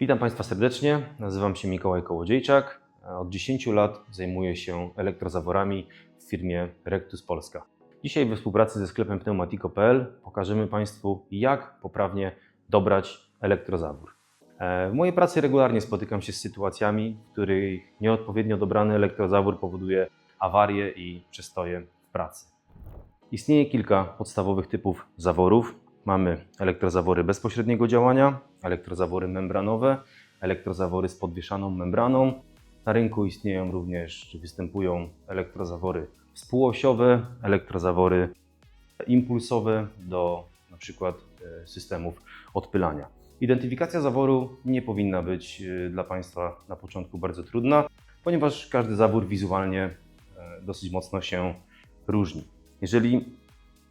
Witam Państwa serdecznie. Nazywam się Mikołaj Kołodziejczak. Od 10 lat zajmuję się elektrozaworami w firmie Rectus Polska. Dzisiaj we współpracy ze sklepem pneumatico.pl pokażemy Państwu, jak poprawnie dobrać elektrozawór. E, W mojej pracy regularnie spotykam się z sytuacjami, w których nieodpowiednio dobrany elektrozawór powoduje awarie i przestoje w pracy. Istnieje kilka podstawowych typów zaworów. Mamy elektrozawory bezpośredniego działania, elektrozawory membranowe, elektrozawory z podwieszaną membraną. Na rynku istnieją również, czy występują elektrozawory współosiowe, elektrozawory impulsowe do na przykład e, systemów odpylania. Identyfikacja zaworu nie powinna być e, dla Państwa na początku bardzo trudna, ponieważ każdy zawór wizualnie e, dosyć mocno się różni. Jeżeli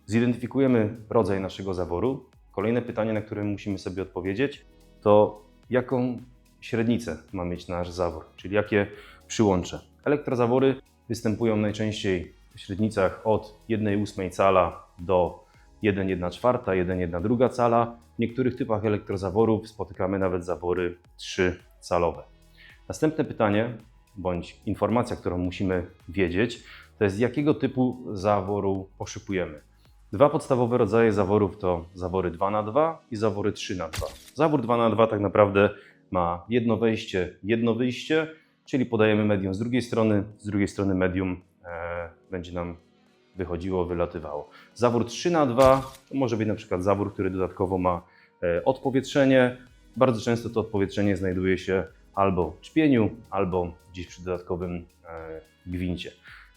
zidentyfikujemy rodzaj naszego zaworu, kolejne pytanie, na które musimy sobie odpowiedzieć, to jaką średnicę ma mieć nasz zawór, czyli jakie przyłącze. Elektrozawory występują najczęściej w średnicach od 1,8 cala do 1,1 1,1 cala. W niektórych typach elektrozaworów spotykamy nawet zawory 3-calowe. Następne pytanie, bądź informacja, którą musimy wiedzieć, to jest jakiego typu zaworu poszukujemy. Dwa podstawowe rodzaje zaworów to zawory 2 na 2 i zawory 3 na 2 Zawór 2 na 2 tak naprawdę ma jedno wejście, jedno wyjście, czyli podajemy medium z drugiej strony, z drugiej strony medium e, będzie nam wychodziło, wylatywało. Zawór 3 na 2 to może być na przykład zawór, który dodatkowo ma e, odpowietrzenie. Bardzo często to odpowietrzenie znajduje się albo w czpieniu, albo gdzieś przy dodatkowym e, gwincie.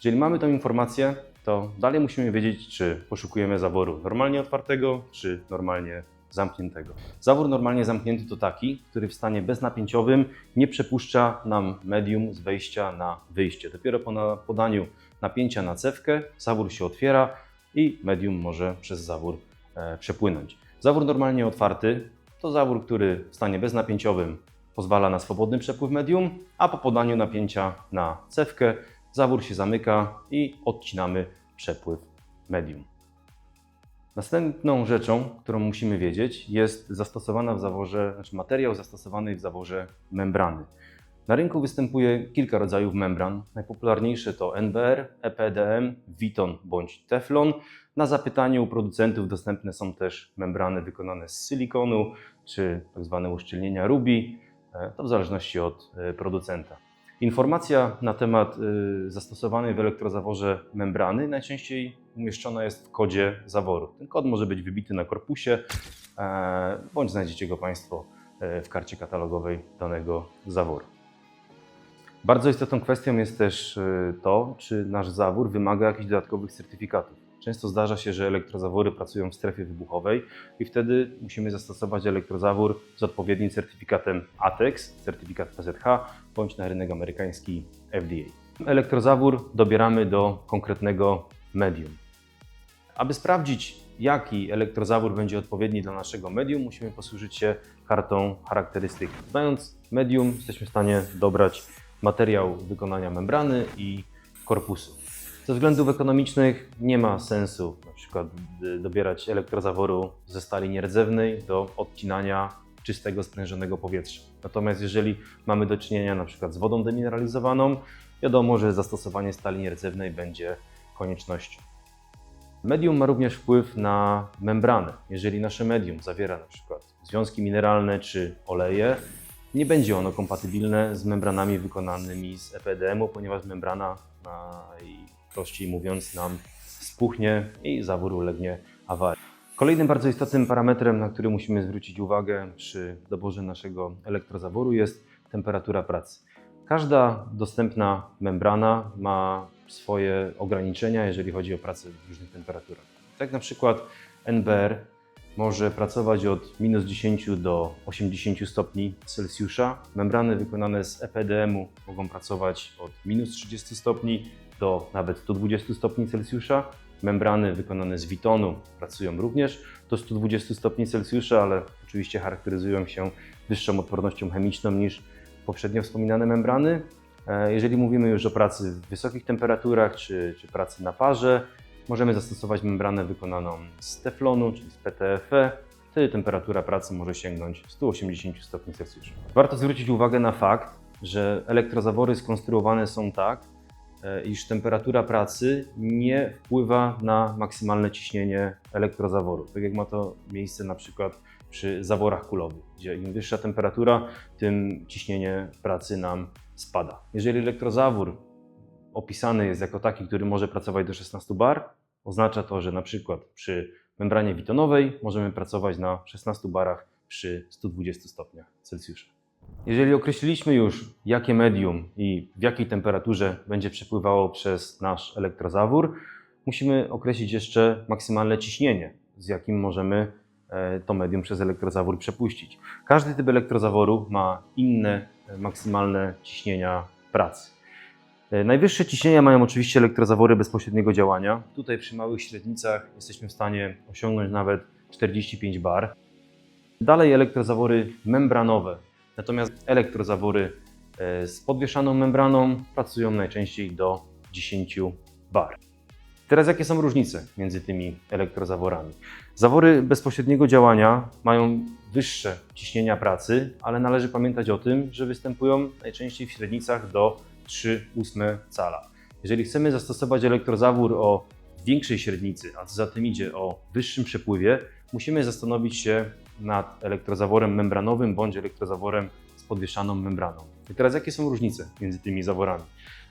Jeżeli mamy tę informację, to dalej musimy wiedzieć, czy poszukujemy zaworu normalnie otwartego, czy normalnie zamkniętego. Zawór normalnie zamknięty to taki, który w stanie beznapięciowym nie przepuszcza nam medium z wejścia na wyjście. Dopiero po podaniu napięcia na cewkę zawór się otwiera i medium może przez zawór e, przepłynąć. Zawór normalnie otwarty to zawór, który w stanie beznapięciowym pozwala na swobodny przepływ medium, a po podaniu napięcia na cewkę zawór się zamyka i odcinamy przepływ medium. Następną rzeczą, którą musimy wiedzieć, jest zastosowana w zaworze, znaczy materiał zastosowany w zaworze membrany. Na rynku występuje kilka rodzajów membran. Najpopularniejsze to NBR, EPDM, Viton bądź Teflon. Na zapytanie u producentów dostępne są też membrany wykonane z silikonu czy tak zwane uszczelnienia Ruby. E, To w zależności od e, producenta. Informacja na temat y, zastosowanej w elektrozaworze membrany najczęściej umieszczona jest w kodzie zaworu. Ten kod może być wybity na korpusie, e, bądź znajdziecie go Państwo e, w karcie katalogowej danego zaworu. Bardzo istotną kwestią jest też y, to, czy nasz zawór wymaga jakichś dodatkowych certyfikatów. Często zdarza się, że elektrozawory pracują w strefie wybuchowej i wtedy musimy zastosować elektrozawór z odpowiednim certyfikatem ATEX, certyfikat PZH, bądź na rynek amerykański FDA. Elektrozawór dobieramy do konkretnego medium. Aby sprawdzić, jaki elektrozawór będzie odpowiedni dla naszego medium, musimy posłużyć się kartą charakterystyk. Znając medium, jesteśmy w stanie dobrać materiał wykonania membrany i korpusu. Ze względów ekonomicznych nie ma sensu na przykład y, dobierać elektrozaworu ze stali nierdzewnej do odcinania czystego, sprężonego powietrza. Natomiast jeżeli mamy do czynienia na przykład z wodą demineralizowaną, wiadomo, że zastosowanie stali nierdzewnej będzie koniecznością. Medium ma również wpływ na membranę. Jeżeli nasze medium zawiera na przykład związki mineralne czy oleje, nie będzie ono kompatybilne z membranami wykonanymi z EPDM-u, ponieważ membrana, najprościej mówiąc, nam spuchnie i zawór ulegnie awarii. Kolejnym bardzo istotnym parametrem, na który musimy zwrócić uwagę przy doborze naszego elektrozaworu jest temperatura pracy. Każda dostępna membrana ma swoje ograniczenia, jeżeli chodzi o pracę w różnych temperaturach. Tak na przykład NBR może pracować od minus 10 do 80 stopni Celsjusza. Membrany wykonane z EPDM-u mogą pracować od minus 30 stopni do nawet 120 stopni Celsjusza. Membrany wykonane z Vitonu pracują również do 120 stopni Celsjusza, ale oczywiście charakteryzują się wyższą odpornością chemiczną niż poprzednio wspominane membrany. E, Jeżeli mówimy już o pracy w wysokich temperaturach czy, czy pracy na parze, możemy zastosować membranę wykonaną z teflonu, czyli z PTFE. wtedy temperatura pracy może sięgnąć 180 stopni Celsjusza. Warto zwrócić uwagę na fakt, że elektrozawory skonstruowane są tak, iż temperatura pracy nie wpływa na maksymalne ciśnienie elektrozaworu. Tak jak ma to miejsce na przykład przy zaworach kulowych, gdzie im wyższa temperatura, tym ciśnienie pracy nam spada. Jeżeli elektrozawór opisany jest jako taki, który może pracować do 16 bar, oznacza to, że na przykład przy membranie witonowej możemy pracować na 16 barach przy 120 stopniach Celsjusza. Jeżeli określiliśmy już, jakie medium i w jakiej temperaturze będzie przepływało przez nasz elektrozawór, musimy określić jeszcze maksymalne ciśnienie, z jakim możemy e, to medium przez elektrozawór przepuścić. Każdy typ elektrozaworu ma inne e, maksymalne ciśnienia pracy. E, Najwyższe ciśnienia mają oczywiście elektrozawory bezpośredniego działania. Tutaj przy małych średnicach jesteśmy w stanie osiągnąć nawet 45 bar. Dalej elektrozawory membranowe. Natomiast elektrozawory e, z podwieszaną membraną pracują najczęściej do 10 bar. Teraz jakie są różnice między tymi elektrozaworami? Zawory bezpośredniego działania mają wyższe ciśnienia pracy, ale należy pamiętać o tym, że występują najczęściej w średnicach do 3,8 cala. Jeżeli chcemy zastosować elektrozawór o większej średnicy, a co za tym idzie o wyższym przepływie, musimy zastanowić się nad elektrozaworem membranowym bądź elektrozaworem z podwieszaną membraną. I teraz jakie są różnice między tymi zaworami?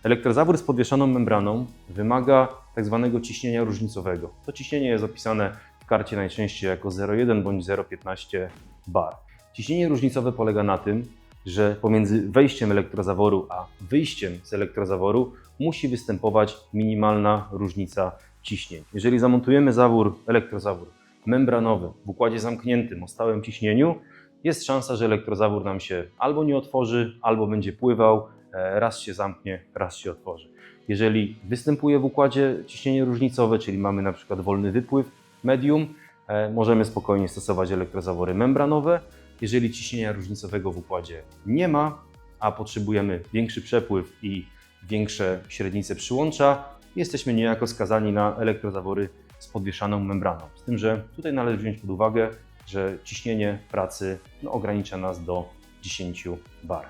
Elektrozawór z podwieszaną membraną wymaga tak zwanego ciśnienia różnicowego. To ciśnienie jest opisane w karcie najczęściej jako 0,1 bądź 0,15 bar. Ciśnienie różnicowe polega na tym, że pomiędzy wejściem elektrozaworu a wyjściem z elektrozaworu musi występować minimalna różnica ciśnień. Jeżeli zamontujemy zawór, elektrozawór membranowy w układzie zamkniętym o stałym ciśnieniu, jest szansa, że elektrozawór nam się albo nie otworzy, albo będzie pływał, e, raz się zamknie, raz się otworzy. Jeżeli występuje w układzie ciśnienie różnicowe, czyli mamy na przykład wolny wypływ medium, e, możemy spokojnie stosować elektrozawory membranowe. Jeżeli ciśnienia różnicowego w układzie nie ma, a potrzebujemy większy przepływ i większe średnice przyłącza, jesteśmy niejako skazani na elektrozawory z podwieszaną membraną. Z tym, że tutaj należy wziąć pod uwagę, że ciśnienie pracy no, ogranicza nas do 10 bar.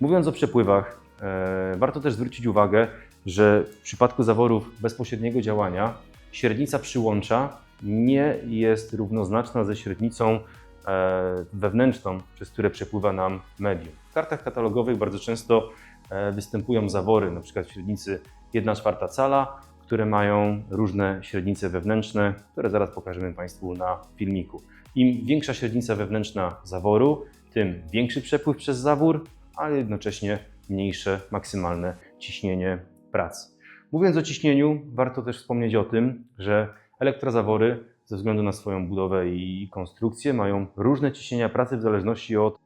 Mówiąc o przepływach, e, warto też zwrócić uwagę, że w przypadku zaworów bezpośredniego działania średnica przyłącza nie jest równoznaczna ze średnicą e, wewnętrzną, przez które przepływa nam medium. W kartach katalogowych bardzo często e, występują zawory, przykład w średnicy 1 czwarta cala, które mają różne średnice wewnętrzne, które zaraz pokażemy Państwu na filmiku. Im większa średnica wewnętrzna zaworu, tym większy przepływ przez zawór, ale jednocześnie mniejsze maksymalne ciśnienie pracy. Mówiąc o ciśnieniu, warto też wspomnieć o tym, że elektrozawory ze względu na swoją budowę i konstrukcję mają różne ciśnienia pracy w zależności od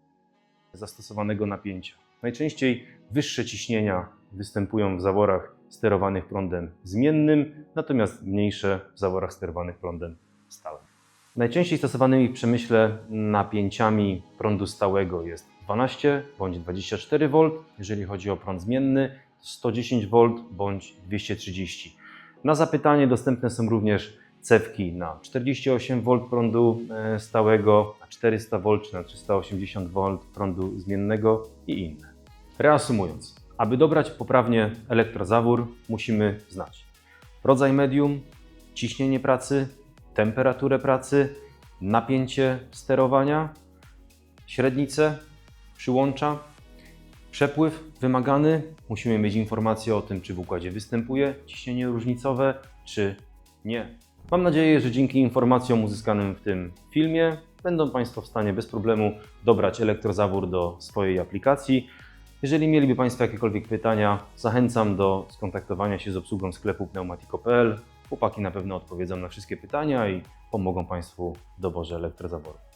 zastosowanego napięcia. Najczęściej wyższe ciśnienia występują w zaworach sterowanych prądem zmiennym, natomiast mniejsze w zaworach sterowanych prądem stałym. Najczęściej stosowanymi w przemyśle napięciami prądu stałego jest 12 bądź 24 V, jeżeli chodzi o prąd zmienny 110 V bądź 230. Na zapytanie dostępne są również cewki na 48 V prądu e, stałego, na 400 V czy na 380 V prądu zmiennego i inne. Reasumując, aby dobrać poprawnie elektrozawór, musimy znać rodzaj medium, ciśnienie pracy, temperaturę pracy, napięcie sterowania, średnicę, przyłącza, przepływ wymagany. Musimy mieć informację o tym, czy w układzie występuje ciśnienie różnicowe, czy nie. Mam nadzieję, że dzięki informacjom uzyskanym w tym filmie będą Państwo w stanie bez problemu dobrać elektrozawór do swojej aplikacji. Jeżeli mieliby Państwo jakiekolwiek pytania, zachęcam do skontaktowania się z obsługą sklepu pneumatico.pl. Chłopaki na pewno odpowiedzą na wszystkie pytania i pomogą Państwu w doborze elektrozaworu.